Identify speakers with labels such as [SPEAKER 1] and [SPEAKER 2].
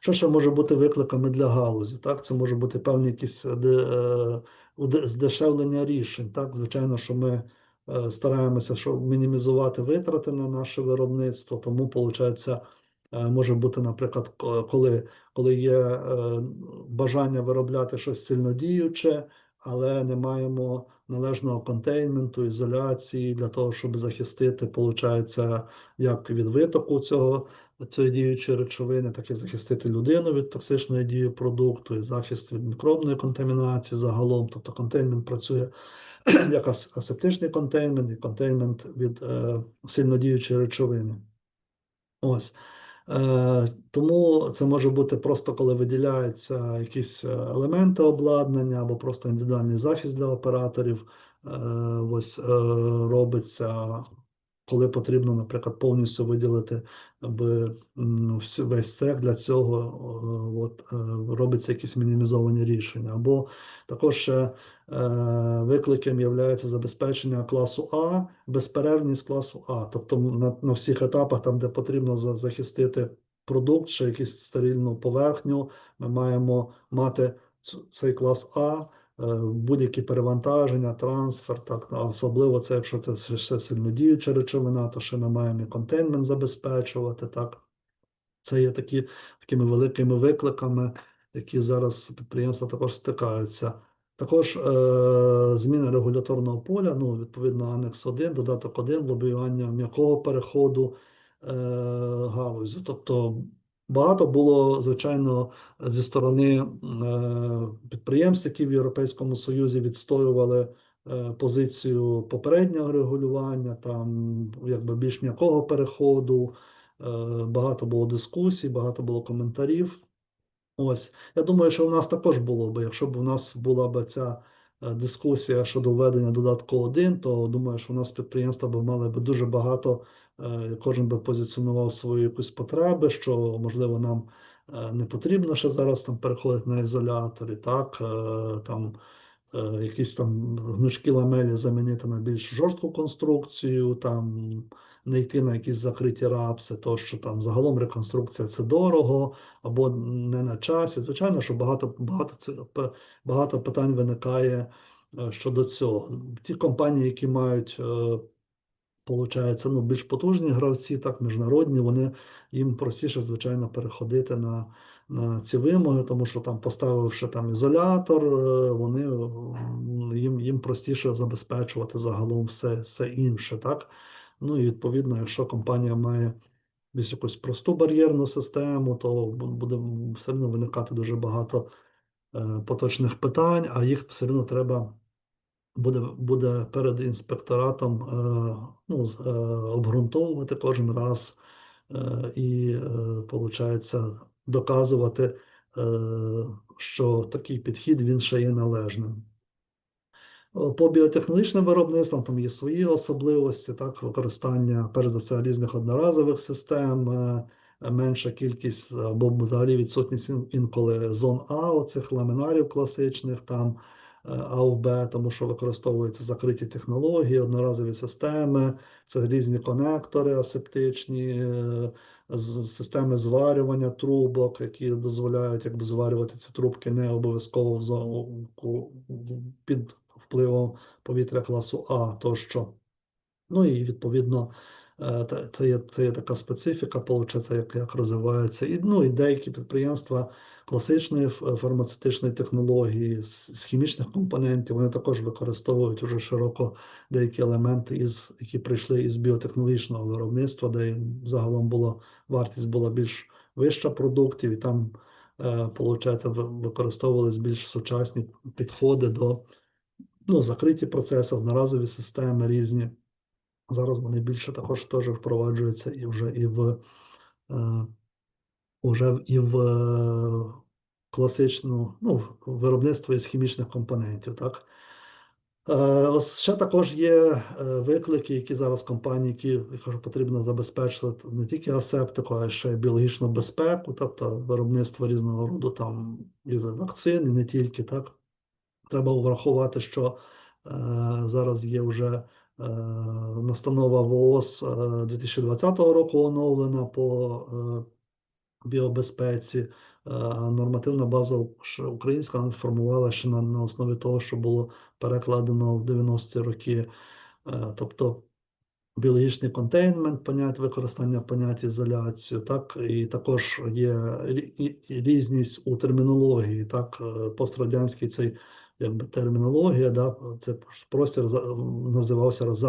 [SPEAKER 1] Що ще може бути викликами для галузі? Так, це може бути певні якісь е, е, здешевлення рішень. Так, звичайно, що ми е, стараємося щоб мінімізувати витрати на наше виробництво, тому виходить, може бути, наприклад, коли, коли є бажання виробляти щось сильнодіюче, але не маємо належного контейнменту, ізоляції для того, щоб захистити, виходить, як від витоку цього цієї діючої речовини, так і захистити людину від токсичної дії продукту, і захист від мікробної контамінації загалом. Тобто контейнмент працює як асептичний контейнмент і контейнмент від е, сильнодіючої речовини. Ось. Е, тому це може бути просто коли виділяються якісь е, елементи обладнання або просто індивідуальний захист для операторів. Е, ось робиться, коли потрібно, наприклад, повністю виділити аби, весь цех для цього, е, от, е, робиться якісь мінімізовані рішення. Або також е, викликом є забезпечення класу А, безперервність класу А. Тобто на, на всіх етапах, там, де потрібно за- захистити продукт, чи якусь стерильну поверхню, ми маємо мати цей клас А, будь-які перевантаження, трансфер, так, особливо це, якщо це ще- сильнодіюча речовина, то ще ми маємо і контейнмент забезпечувати. Так. Це є такі, такими великими викликами, які зараз підприємства також стикаються. Також е, зміни регуляторного поля, ну, відповідно, Анекс 1, додаток 1, лобіювання м'якого переходу е, галузі. Тобто багато було, звичайно, зі сторони е, підприємств, які в Європейському Союзі відстоювали е, позицію попереднього регулювання, там якби більш м'якого переходу. Е, Багато було дискусій, багато було коментарів. Ось, я думаю, що в нас також було б, якщо б у нас була б ця дискусія щодо введення додатку 1, то думаю, що у нас підприємства б мали б дуже багато, е, кожен би позиціонував свої якісь потреби, що можливо нам е, не потрібно ще зараз там переходити на ізолятори, так, е, там е, якісь там гнучкі ламелі замінити на більш жорстку конструкцію, там не йти на якісь закриті рапси, то що там загалом реконструкція це дорого або не на часі. Звичайно, що багато, багато, багато питань виникає е, щодо цього. Ті компанії, які мають е, Получається, ну, більш потужні гравці, так, міжнародні, вони їм простіше, звичайно, переходити на, на ці вимоги, тому що там, поставивши там ізолятор, е, вони їм, їм простіше забезпечувати загалом все, все інше. Так? Ну і відповідно, якщо компанія має більш якусь просту бар'єрну систему, то буде все одно виникати дуже багато е, поточних питань, а їх все одно треба буде, буде перед інспекторатом е, ну, е, обґрунтовувати кожен раз і, виходить, доказувати, що такий підхід він ще є належним. О, По біотехнологічним виробництвам там є свої особливості, так, використання, перш за все, різних одноразових систем, е, менша кількість або взагалі відсутність інколи зон А, оцих ламінарів класичних, там е, Б, тому що використовуються закриті технології, одноразові системи, це різні конектори асептичні, е, системи зварювання трубок, які дозволяють якби зварювати ці трубки не обов'язково під впливом повітря класу А тощо. Ну і відповідно е, це є, це є така специфіка, получається, як, як розвивається. І, ну, і деякі підприємства класичної фармацевтичної технології, з, хімічних компонентів, вони також використовують уже широко деякі елементи, із, які прийшли із біотехнологічного виробництва, де загалом було, вартість була більш вища продуктів, і там, е, використовувались більш сучасні підходи до ну, закриті процеси, одноразові системи різні. Зараз вони більше також теж впроваджуються і вже і в, е, і в е, класичну ну, виробництво із хімічних компонентів. Так? Е, ось ще також є е, виклики, які зараз компанії, які я кажу, потрібно забезпечувати не тільки асептику, а ще й біологічну безпеку, тобто виробництво різного роду там і вакцин, і не тільки так. Треба врахувати, що е, зараз є вже е, настанова ВООЗ е, 2020 року оновлена по е, біобезпеці. Е, нормативна база українська формувала ще на, на основі того, що було перекладено в 90-ті роки. Е, Тобто біологічний контейнмент, понять використання понять ізоляцію, так і також є різність у термінології, так е, пострадянський цей якби термінологія, да, це простір називався